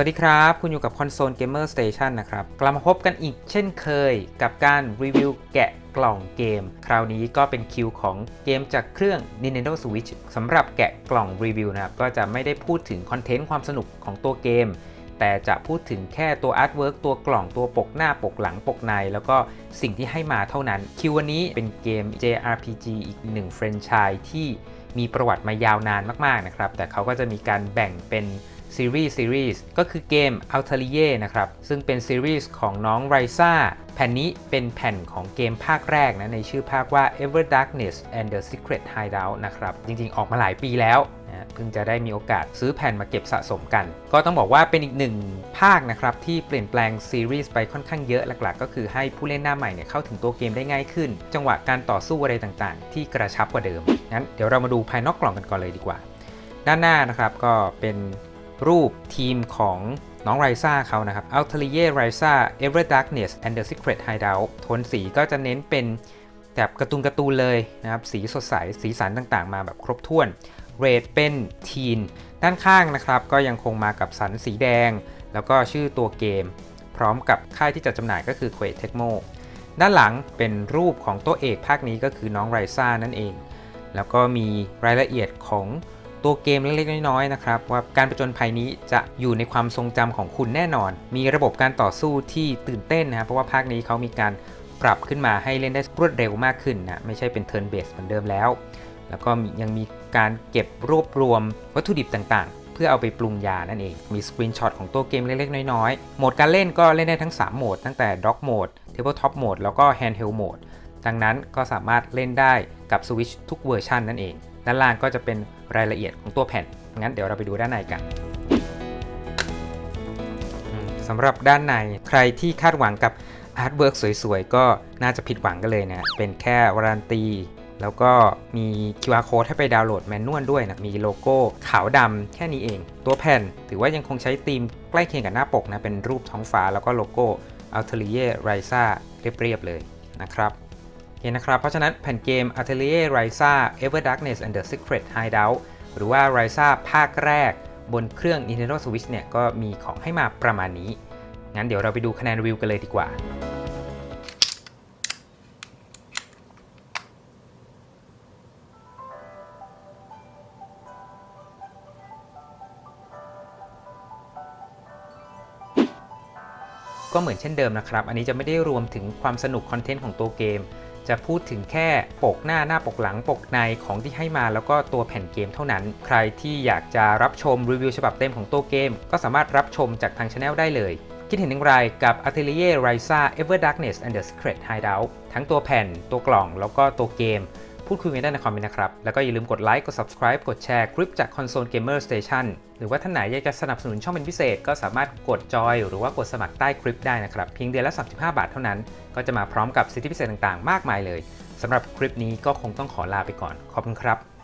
วัสดีครับ คุณอยู่กับ Console Gamer Station นะครับ กลับมาพบกันอีกเช่นเคยกับการรีวิวแกะกล่องเกม คราวนี้ก็เป็นคิวของเกมจากเครื่อง Nintendo Switch สำหรับแกะกล่องรีวิวนะครับ ก็จะไม่ได้พูดถึงคอนเทนต์ความสนุกของตัวเกม แต่จะพูดถึงแค่ตัวอาร์ตเวิร์กตัวกล่องตัวปกหน้าปกหลังปกใน แล้วก็สิ่งที่ให้มาเท่านั้น คิววันนี้เป็นเกม JRPG อีกหนึ่งแฟรนไชส์ที่มีประวัติมายาวนานมากๆนะครับแต่เขาก็จะมีการแบ่งเป็น ซีรีส์ซีรีส์ก็คือเกม a l t a r i e นะครับ ซึ่งเป็นซีรีส์ของน้องไรซ่าแผ่นนี้เป็นแผ่นของเกมภาคแรกนะ ในชื่อภาคว่า Ever Darkness and the Secret Hideout นะครับ จริงๆ ออกมาหลายปีแล้วนะเพิ่งจะได้มีโอกาสซื้อแผ่นมาเก็บสะสมกัน ก็ต้องบอกว่าเป็นอีกหนึ่งภาคนะครับ ที่เปลี่ยนแปลงซีรีส์ไปค่อนข้างเยอะหลักๆ ก็คือให้ผู้เล่นหน้าใหม่เนี่ยเข้าถึงตัวเกมได้ง่ายขึ้น จังหวะการต่อสู้อะไรต่างๆ ที่กระชับกว่าเดิมงั้นเดี๋ยวเรามาดูภายนอกกล่องกันก่อนเลยดีกว่า ด้านหน้านะครับก็เป็น รูปทีมของน้องไรซ่าเขานะครับ a l t e r i e r i s a Ever Darkness and the Secret Hideout โทนสีก็จะเน้นเป็นแบบการ์ตูนการ์ตูนเลยนะครับ สีสดใส สีสันต่างๆ มาแบบครบถ้วน เรทเป็นทีน ด้านข้างนะครับ ก็ยังคงมากับสันสีแดง แล้วก็ชื่อตัวเกม พร้อมกับค่ายที่จัดจำหน่ายก็คือ q u a k e Tecmo ด้านหลังเป็นรูปของตัวเอกภาคนี้ก็คือน้องไรซ่านั่นเอง แล้วก็มีรายละเอียดของ ตัวเกมเล็กๆน้อยๆนะครับว่าการประจนภัยนี้จะอยู่ในความทรงจำของคุณแน่นอน มีระบบการต่อสู้ที่ตื่นเต้นนะครับเพราะว่าภาคนี้เขามีการปรับขึ้นมาให้เล่นได้รวดเร็วมากขึ้นนะไม่ใช่เป็นเทิร์นเบสเหมือนเดิมแล้ว แล้วก็ยังมีการเก็บรวบรวมวัตถุดิบต่างๆ เพื่อเอาไปปรุงยานั่นเอง มีสกรีนช็อตของตัวเกมเล็กๆ น้อยๆโหมดการเล่นก็เล่นได้ทั้ง 3 โหมด ตั้งแต่ Dock Mode Tabletop Mode แล้วก็ Handheld Mode ดังนั้นก็สามารถเล่นได้กับ Switch ทุกเวอร์ชันนั่นเอง ด้านล่างก็จะเป็นรายละเอียดของตัวแผ่น งั้นเดี๋ยวเราไปดูด้านในกันสำหรับด้านในใครที่คาดหวังกับอาร์ตเวิร์กสวยๆ ก็น่าจะผิดหวังกันเลยนะ เป็นแค่วารันตี แล้วก็มี QR code ให้ไปดาวน์โหลดแมนนวลด้วยนะ มีโลโก้ขาวดำแค่นี้เอง ตัวแผ่นถือว่ายังคงใช้ธีมใกล้เคียงกับหน้าปกนะ เป็นรูปท้องฟ้าแล้วก็โลโก้ Atelier Risa เรียบๆเลยนะครับ เคนะครับ เพราะฉะนั้นแผ่นเกม Atelier Risa Ever Darkness and the Secret Hideout หรือว่า Risa ภาคแรก บนเครื่อง Nintendo Switch เนี่ยก็มีของให้มาประมาณนี้ งั้นเดี๋ยวเราไปดูคะแนนรีวิวกันเลยดีกว่า ก็เหมือนเช่นเดิมนะครับ อันนี้จะไม่ได้รวมถึงความสนุกคอนเทนต์ของตัวเกม จะพูดถึงแค่ปกหน้าหน้าปกหลังปกในของที่ให้มาแล้วก็ตัวแผ่นเกมเท่านั้น ใครที่อยากจะรับชมรีวิวฉบับเต็มของตัวเกม ก็สามารถรับชมจากทางช anel ได้เลย คิดเห็นอย่างไรกับ Atelier Risa Ever Darkness and the Secret Hideout ทั้งตัวแผ่นตัวกล่องแล้วก็ตัวเกม พูดคุยกันได้ในคอมเมนต์นะครับ แล้วก็อย่าลืมกดไลค์ กด subscribe กดแชร์คลิปจาก Console Gamer Station หรือว่าท่านไหนอยากจะสนับสนุนช่องเป็นพิเศษ ก็สามารถกดจอยหรือว่ากดสมัครใต้คลิปได้นะครับ เพียงเดือนละ 35 บาทเท่านั้น ก็จะมาพร้อมกับสิทธิพิเศษต่างๆ มากมายเลยสำหรับคลิปนี้ก็คงต้องขอลาไปก่อน ขอบคุณครับ